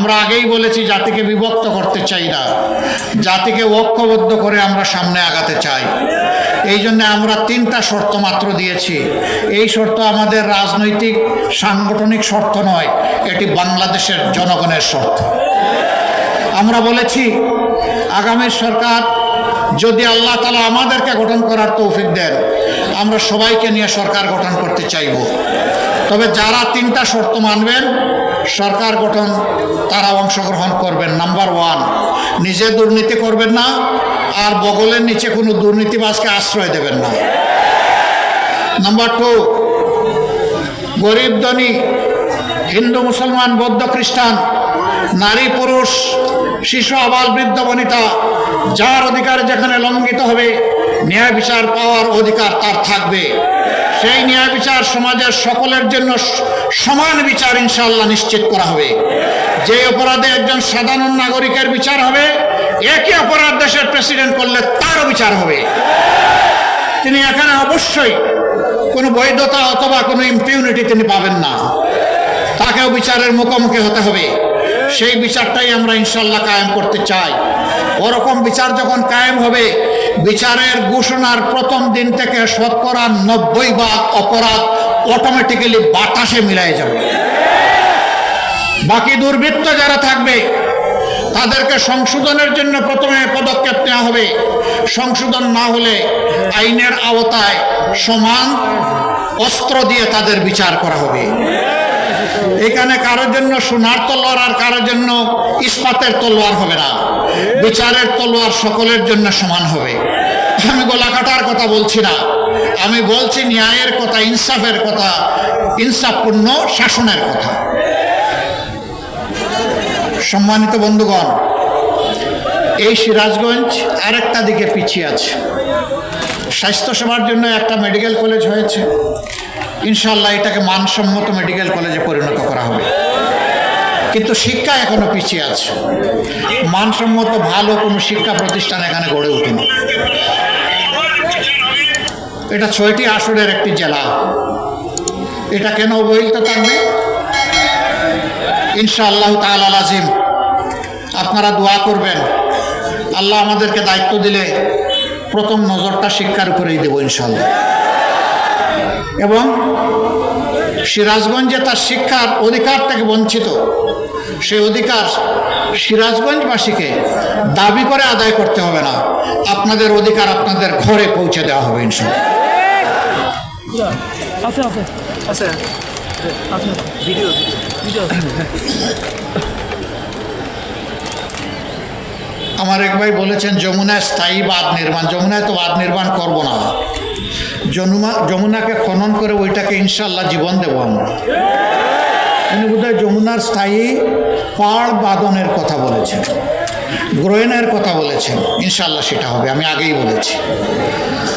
আমরা আগেই বলেছি, জাতিকে বিভক্ত করতে চাই না। জাতিকে ঐক্যবদ্ধ করে আমরা সামনে আগাতে চাই। এই জন্য আমরা তিনটা শর্ত মাত্র দিয়েছি। এই শর্ত আমাদের রাজনৈতিক, সাংগঠনিক শর্ত নয়, এটি বাংলাদেশের জনগণের শর্ত। আমরা বলেছি, আগামী সরকার যদি আল্লাহ তালা আমাদেরকে গঠন করার তৌফিক দেন, আমরা সবাইকে নিয়ে সরকার গঠন করতে চাইব। তবে যারা তিনটা শর্ত মানবেন সরকার গঠন তারা অংশগ্রহণ করবেন। নাম্বার ওয়ান নিজে দুর্নীতি করবেন না, আর বগলের নিচে কোনো দুর্নীতিবাজকে আশ্রয় দেবেন না। নাম্বার টু গরিব, ধনী, হিন্দু, মুসলমান, বৌদ্ধ, খ্রিস্টান, নারী, পুরুষ, শিশু, আবাল, বৃদ্ধ, বনিতা, যার অধিকার যেখানে লঙ্ঘিত হবে, ন্যায় বিচার পাওয়ার অধিকার তার থাকবে। সেই ন্যায় বিচার সমাজের সকলের জন্য সমান বিচার ইনশাল্লাহ নিশ্চিত করা হবে। যে অপরাধে একজন সাধারণ নাগরিকের বিচার হবে, একই অপরাধ দেশের প্রেসিডেন্ট করলে তারও বিচার হবে। তিনি এখানে অবশ্যই কোনো বৈধতা অথবা কোনো ইম্পিউনিটি তিনি পাবেন না। তাকেও বিচারের মুখোমুখি হতে হবে। সেই বিচারটাই আমরা ইনশাল্লাহ কায়েম করতে চাই। ওরকম বিচার যখন কায়েম হবে, বিচারের ঘোষণার প্রথম দিন থেকে শতকরা নব্বই ভাগ অপরাধ অটোমেটিক্যালি বাতাসে মিলাই যাবে। বাকি দুর্বৃত্ত যারা থাকবে, তাদেরকে সংশোধনের জন্য প্রথমে পদক্ষেপ নেওয়া হবে। সংশোধন না হলে আইনের আওতায় সমান অস্ত্র দিয়ে তাদের বিচার করা হবে। এখানে কারোর জন্য সোনার তলোয়ার আর কারোর জন্য ইস্পাতের তলোয়ার হবে না। বিচারের তলোয়ার সকলের জন্য সমান হবে। আমি গলা কাটার কথা বলছি না। আমি বলছি ন্যায়ের কথা, ইনসাফের কথা, ইনসাফপূর্ণ শাসনের কথা। সম্মানিত বন্ধুগণ, এই সিরাজগঞ্জ আরেকটা দিকে পিছিয়ে আছে। স্বাস্থ্যসেবার জন্য একটা মেডিকেল কলেজ হয়েছে। ইনশাল্লাহ এটাকে মানসম্মত মেডিকেল কলেজে পরিণত করা হবে। কিন্তু শিক্ষা এখনও পিছিয়ে আছে। মানসম্মত ভালো কোনো শিক্ষা প্রতিষ্ঠান এখানে গড়ে ওঠেনি এটা ছয়টি আসরের একটি জেলা। এটা কেন অবহেলিত থাকবে? ইনশাআল্লাহ তাআলা আজিম আপনারা দোয়া করবেন। আল্লাহ আমাদেরকে দায়িত্ব দিলে প্রথম নজরটা শিক্ষার উপরেই দেবো ইনশাল্লাহ এবং সিরাজগঞ্জে তার শিক্ষার অধিকার থেকে বঞ্চিত। সেই অধিকার সিরাজগঞ্জবাসীকে দাবি করে আদায় করতে হবে না। আপনাদের অধিকার আপনাদের ঘরে পৌঁছে দেওয়া হবে ইনশাল্লাহ আছে আছে। আছে। আছে। Video video. আমার এক ভাই বলেছেন যমুনায় স্থায়ী বাঁধ নির্মাণ যমুনায় তো বাঁধ নির্মাণ করব না। যমুনা যমুনাকে খনন করে ওইটাকে ইনশাল্লাহ জীবন দেবো আমরা। উনি বোধহয় যমুনার স্থায়ী পাড় বাদনের কথা বলেছেন গ্রোয়েনের কথা বলেছেন ইনশাল্লাহ সেটা হবে, আমি আগেই বলেছি।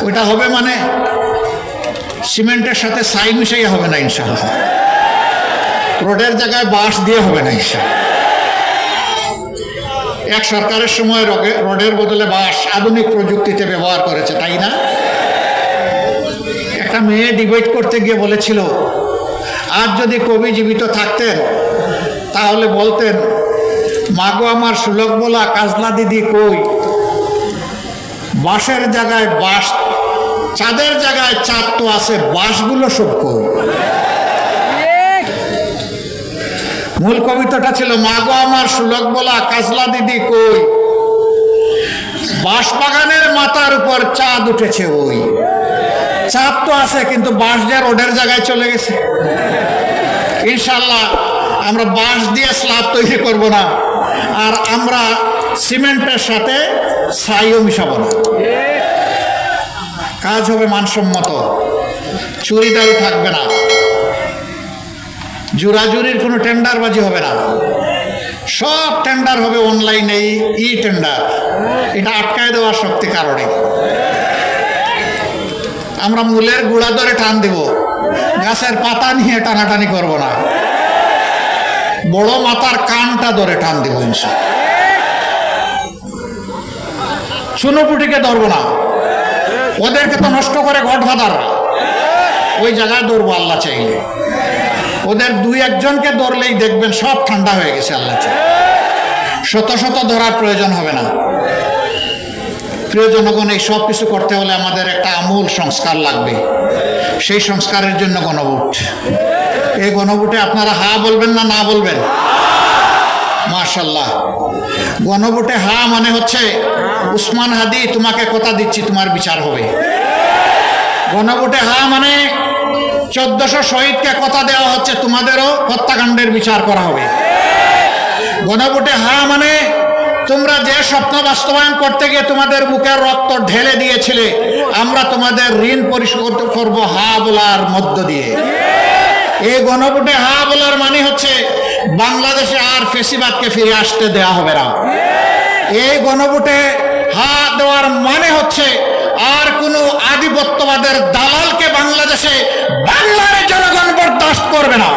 ওইটা হবে মানে সিমেন্টের সাথে সাই মিশাই হবে না ইনশাল্লাহ রোডের জায়গায় বাঁশ দিয়ে হবে না ইনশাল্লাহ এক সরকারের সময় রডের বদলে বাঁশ আধুনিক প্রযুক্তিতে ব্যবহার করেছে, তাই না? একটা মেয়ে ডিবেট করতে গিয়ে বলেছিল আর যদি কবি জীবিত থাকতেন, তাহলে বলতেন, মাগো আমার সুলভ বলা কাজলা দিদি কই? বাঁশের জায়গায় বাঁশ, চাঁদের জায়গায় চাঁদ তো আছে, বাঁশগুলো সব কই? মূল কবিতাটা ছিল, মাগো আমার সুলক বলা কাজলা দিদি কই? বাঁশ বাগানের মাথার উপর চাঁদ উঠেছে ওই। চাঁদ তো আছে, কিন্তু বাঁশ যে রোডের জায়গায় চলে গেছে। ইনশাল্লাহ আমরা বাঁশ দিয়ে স্ল্যাব তৈরি করব না। আর আমরা সিমেন্টের সাথে ছাইও মিশাবো না। কাজ হবে মানসম্মত। চুরিদারি থাকবে না। জোরাজুরির কোনো টেন্ডারবাজি হবে না। সব টেন্ডার হবে অনলাইনে ই টেন্ডার এটা আটকায় দেওয়ার শক্তি কারণে আমরা মূলের গুড়া ধরে টান দেব। গাছের পাতা নিয়ে টানাটানি করব না। বড় মাথার কানটা ধরে টান দেব ইনশাল চুনোপুটিকে ধরবো না। ওদেরকে তো নষ্ট করে ঘট ভাদাররা ওই জায়গায় ধরবো আল্লাহ চাইলে। ওদের দুই একজনকে ধরলেই দেখবেন সব ঠান্ডা হয়ে গেছে আল্লাহ। শত শত ধরার প্রয়োজন হবে না। প্রিয় জনগণ এই সব কিছু করতে হলে আমাদের একটা আমূল সংস্কার লাগবে। সেই সংস্কারের জন্য গণভোট। এই গণভোটে আপনারা হা বলবেন না না বলবেন? মাশাল্লাহ গণভোটে হা মানে হচ্ছে, উসমান হাদি, তোমাকে কথা দিচ্ছি, তোমার বিচার হবে। গণভোটে হা মানে চোদ্দশো শহীদকে কথা দেওয়া হচ্ছে, তোমাদেরও হত্যাকাণ্ডের বিচার করা হবে। গণভোটে হা মানে তোমরা যে স্বপ্ন বাস্তবায়ন করতে গিয়ে তোমাদের বুকের রক্ত ঢেলে দিয়েছিলে, আমরা তোমাদের ঋণ পরিশোধ করব হা বলার মধ্য দিয়ে। এই গণভোটে হা বলার মানে হচ্ছে বাংলাদেশে আর ফেসিবাদকে ফিরে আসতে দেওয়া হবে না। এই গণভোটে হা দেওয়ার মানে হচ্ছে আর কোনো আধিপত্যবাদের দালালকে বাংলাদেশে বাংলার জনগণ বরদাস্ত করবে না।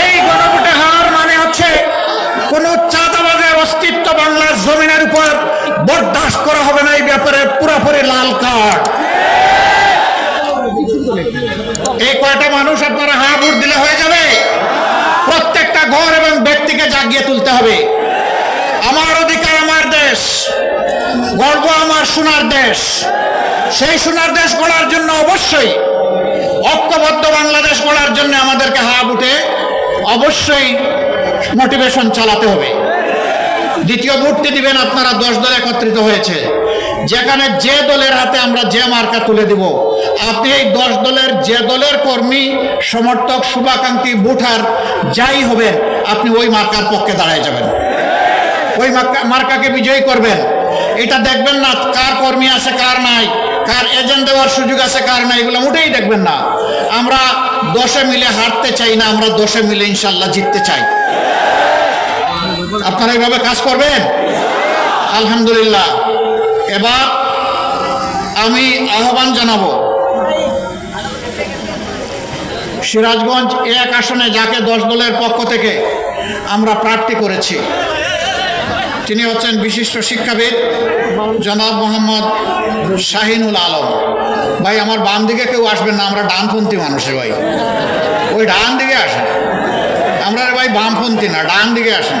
এই গণভোটে বরদাস্ত করা হবে না এই ব্যাপারে, পুরোপুরি লাল কার্ড। এই কয়টা মানুষ আপনারা হা ভোট দিলে হয়ে যাবে? প্রত্যেকটা ঘর এবং ব্যক্তিকে জাগিয়ে তুলতে হবে। আমার অধিকার আমার দেশ, গর্ব আমার সোনার দেশ। সেই সোনার দেশ গড়ার জন্য অবশ্যই, ঐক্যবদ্ধ বাংলাদেশ গড়ার জন্য আমাদেরকে হা বুটে অবশ্যই মোটিভেশন চালাতে হবে। দ্বিতীয় ভোটটি দিবেন আপনারা, দশ দল একত্রিত হয়েছে। যেখানে যে দলের হাতে আমরা যে মার্কা তুলে দিব, আপনি এই দশ দলের যে দলের কর্মী, সমর্থক, শুভাকাঙ্ক্ষী, ভোটার, যাই হবেন, আপনি ওই মার্কার পক্ষে দাঁড়ায় যাবেন। ওই মার্কা- মার্কাকে বিজয়ী করবেন। এটা দেখবেন না, কার কর্মী আছে, কার নাই, কার এজেন্ট দেওয়ার সুযোগ আছে, কার নাই, এগুলো মোটেই দেখবেন না। আমরা দশে মিলে হারতে চাই না, আমরা দশে মিলে ইনশাল্লাহ জিততে চাই। আপনারা এইভাবে কাজ করবেন? আলহামদুলিল্লাহ। এবার আমি আহ্বান জানাব। সিরাজগঞ্জ এক আসনে যাকে দশ দলের পক্ষ থেকে আমরা প্রার্থী করেছি, তিনি হচ্ছেন বিশিষ্ট শিক্ষাবিদ জনাব মোহাম্মদ শাহিনুল আলম। ভাই, আমার বাম দিকে কেউ আসবেন না, আমরা ডানপন্থী মানুষের ভাই। ওই ডান দিকে আসেন। আমরা ভাই বামপন্থী না, ডান দিকে আসেন।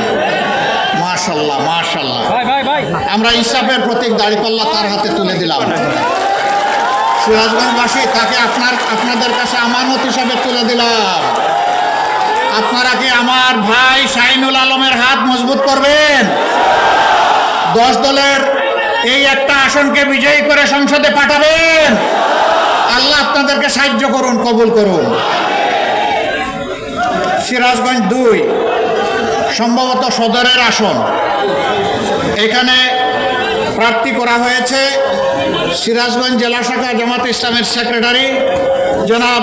মাশাল্লাহ মাশাল্লাহ ভাই ভাই ভাই। আমরা ইনসাফের প্রতীক দাড়িপাল্লা তার হাতে তুলে দিলাম। সিরাজগঞ্জবাসী তাকে আপনার আপনাদের কাছে আমানত হিসাবে তুলে দিলাম। আপনারা কি আমার ভাই শাহিনুল আলমের হাত মজবুত করবেন? দশ দলের এই একটা আসনকে বিজয়ী করে সংসদে পাঠাবেন? আল্লাহ আপনাদেরকে সাহায্য করুন কবুল করুন। সিরাজগঞ্জ দুই। সম্ভবত সদরের আসন। এখানে প্রার্থী করা হয়েছে সিরাজগঞ্জ জেলা শাখা জামাত ইসলামের সেক্রেটারি জনাব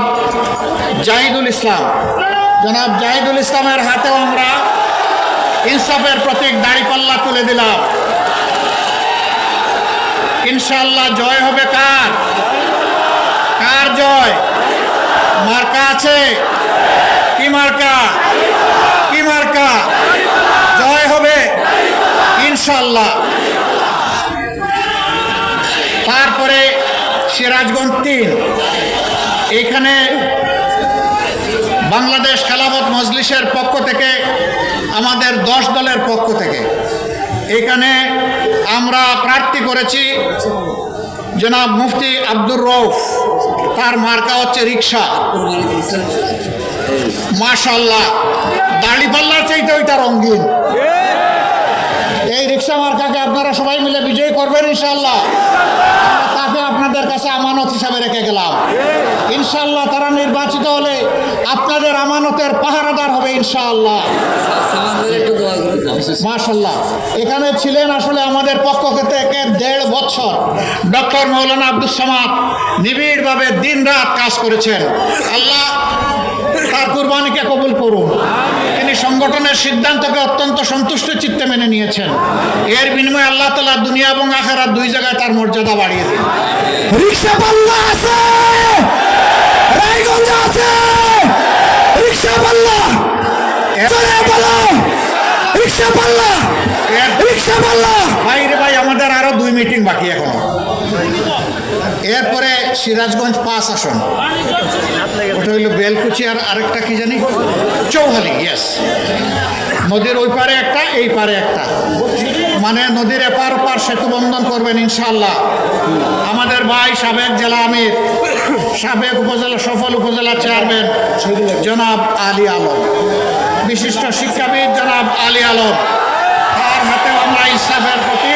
জাহিদুল ইসলাম। জনাব জাহিদুল ইসলামের হাতেও আমরা ইনসাফের প্রতীক দাড়িপাল্লা তুলে দিলাম। ইনশাল্লাহ জয় হবে কার? কার জয়? মার্কা আছে? কি মার্কা? কি মার্কা? জয় হবে? ইনশাল্লাহ তারপরে সিরাজগঞ্জ তিন। এখানে বাংলাদেশ খেলাফত মজলিসের পক্ষ থেকে, আমাদের দশ দলের পক্ষ থেকে এখানে আমরা প্রার্থী করেছি জনাব মুফতি আব্দুর রৌফ তার মার্কা হচ্ছে রিক্সা মাশাল্লাহ দাড়িপাল্লার চাইতে ওইটা রঙিন। এই রিক্সা মার্কাকে আপনারা সবাই মিলে বিজয়ী করবেন ইনশাল্লাহ তাকে আপনাদের কাছে আমানত হিসাবে রেখে গেলাম। ইনশাল্লাহ তারা নির্বাচিত হলে আপনাদের আমানতের পাহারাদার হবে ইনশাআল্লাহ। মাশাল্লাহ এখানে ছিলেন আসলে আমাদের পক্ষ থেকে দেড় বছর। ডক্টর মৌলানা আব্দুল সামাদ নিবিড়ভাবে দিন রাত কাজ করেছেন। আল্লাহ কুরবানিকে কবুল করুন। তিনি সংগঠনের সিদ্ধান্তকে অত্যন্ত সন্তুষ্ট চিত্তে মেনে নিয়েছেন। এর বিনিময়ে আল্লাহ তালা দুনিয়া এবং আখেরা দুই জায়গায় তার মর্যাদা বাড়িয়ে দিন। রিক্সা পাল্লা আছে! রায়গঞ্জ আছে! রিক্সা পাল্লা! রিক্সা পাল্লা! রিক্সা পাল্লা! ভাই রে ভাই আমাদের আরও দুই মিটিং বাকি এখনও। এরপরে সিরাজগঞ্জ পাঁচ আসন। ওটা হইল বেলকুচি আর আরেকটা কি জানি? চৌহালি ইয়েস নদীর ওই পারে একটা, এই পারে একটা। মানে নদীর এপার ওপার সেতু বন্ধন করবেন ইনশাল্লাহ আমাদের ভাই সাবেক জেলা আমির, সাবেক উপজেলা, সফল উপজেলা চেয়ারম্যান জনাব আলী আলম। বিশিষ্ট শিক্ষাবিদ জনাব আলী আলম। তার হাতে আমরা ইসলামের প্রতি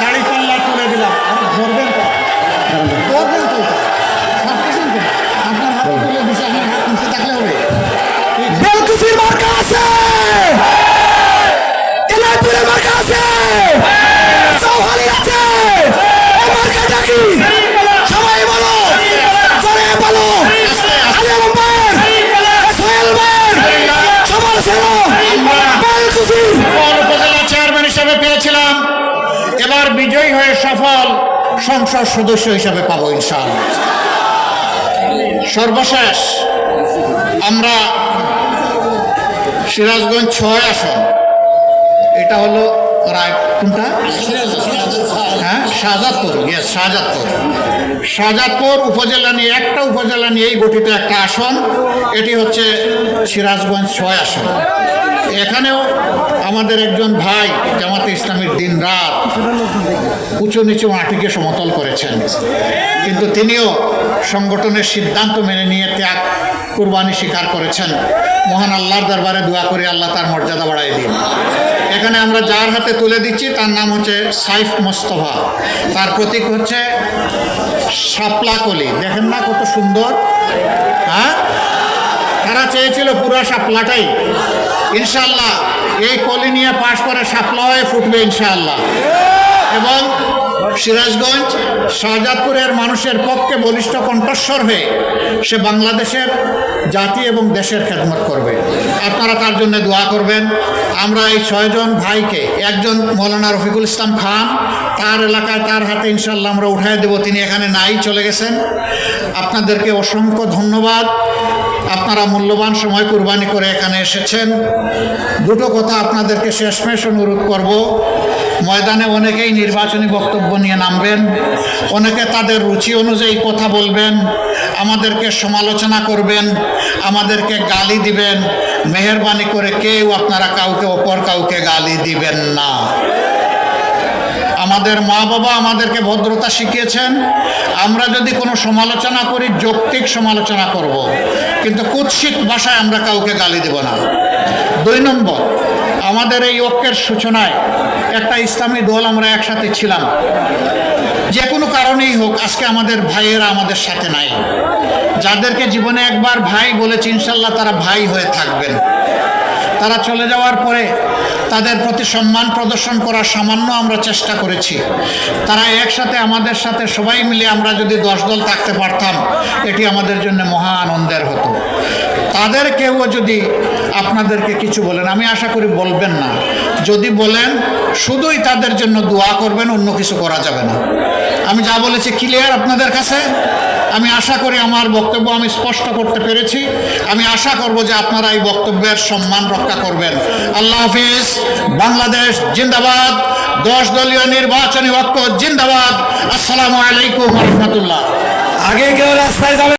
দাড়িপাল্লা তুলে দিলাম। ধরবেন তো ভাবতেছেন তো? আপনার হাতে তুলে দিছে আপনার হাত নিচে থাকলে হবে বেলকুচির মার্কা আছে এলাইপুরের মার্কা আছে চৌহালি আছে মার্কাটা কি সবাই বলো জোরে বলো আলী চেয়ারম্যান হিসেবে পেয়েছিলাম এবার বিজয়ী হয়ে সফল সংসদ সদস্য হিসেবে পাবো ইনশাআল্লাহ সর্বশেষ আমরা সিরাজগঞ্জ ছয় আসন। এটা হলো রায় কোনটা? হ্যাঁ শাহজাদপুর। ইয়েস শাহজাদপুর। শাহজাদপুর উপজেলা নিয়ে, একটা উপজেলা নিয়েই গঠিত একটা আসন, এটি হচ্ছে সিরাজগঞ্জ ছয় আসন। এখানেও আমাদের একজন ভাই জামাতে ইসলামের দিন রাত উঁচু নিচু মাটিকে সমতল করেছেন। কিন্তু তিনিও সংগঠনের সিদ্ধান্ত মেনে নিয়ে ত্যাগ, কুরবানি স্বীকার করেছেন। মহান আল্লাহর দরবারে দোয়া করে আল্লাহ তার মর্যাদা বাড়াই দিন। এখানে আমরা যার হাতে তুলে দিচ্ছি, তার নাম হচ্ছে সাইফ মোস্তফা। তার প্রতীক হচ্ছে শাপলা কলি। দেখেন না কত সুন্দর। হ্যাঁ? তারা চেয়েছিল পুরো শাপলাটাই। ইনশাল্লাহ এই কলি নিয়ে পাশ করে শাপলা হয়ে ফুটবে ইনশাল্লাহ এবং সিরাজগঞ্জ, শাহজাদপুরের মানুষের পক্ষে বলিষ্ঠ কণ্ঠস্বর হয়ে সে বাংলাদেশের জাতি এবং দেশের খেদমত করবে। আপনারা তার জন্য দোয়া করবেন। আমরা এই ছয়জন ভাইকে, একজন মৌলানা রফিকুল ইসলাম খান, তার এলাকায় তার হাতে ইনশাল্লাহ আমরা উঠাই দেব। তিনি এখানে নাই, চলে গেছেন। আপনাদেরকে অসংখ্য ধন্যবাদ। আপনারা মূল্যবান সময় কুরবানি করে এখানে এসেছেন। দুটো কথা আপনাদেরকে শেষমেশ অনুরোধ করব। ময়দানে অনেকেই নির্বাচনী বক্তব্য নিয়ে নামবেন, অনেকে তাদের রুচি অনুযায়ী কথা বলবেন, আমাদেরকে সমালোচনা করবেন, আমাদেরকে গালি দিবেন, মেহরবানি করে কেউ আপনারা কাউকে অপর কাউকে গালি দিবেন না। আমাদের মা বাবা আমাদেরকে ভদ্রতা শিখিয়েছেন। আমরা যদি কোনো সমালোচনা করি, যৌক্তিক সমালোচনা করব। কিন্তু কুৎসিত ভাষায় আমরা কাউকে গালি দেব না। দুই নম্বর, আমাদের এই ঐক্যের সূচনায় একটা ইসলামী দল আমরা একসাথে ছিলাম। যে কোনো কারণেই হোক, আজকে আমাদের ভাইয়েরা আমাদের সাথে নাই। যাদেরকে জীবনে একবার ভাই বলেছি, ইনশাল্লাহ তারা ভাই হয়ে থাকবেন। তারা চলে যাওয়ার পরে তাদের প্রতি সম্মান প্রদর্শন করার সামান্য আমরা চেষ্টা করেছি। তারা একসাথে আমাদের সাথে সবাই মিলে আমরা যদি দশ দল থাকতে পারতাম, এটি আমাদের জন্য মহা আনন্দের হতো। তাদের কেউ যদি আপনাদেরকে কিছু বলেন, আমি আশা করি বলবেন না। যদি বলেন, শুধুই তাদের জন্য দোয়া করবেন, অন্য কিছু করা যাবে না। আমি যা বলেছি ক্লিয়ার আপনাদের কাছে? আমি আশা করি আমার বক্তব্য আমি স্পষ্ট করতে পেরেছি। আমি আশা করব যে আপনারা এই বক্তব্যের সম্মান রক্ষা করবেন। আল্লাহ হাফিজ, বাংলাদেশ জিন্দাবাদ, দশ দলীয় নির্বাচনী ঐক্য জিন্দাবাদ। আসসালামু আলাইকুম রহমতুল্লাহ। আগে কেউ রাস্তায় যাবে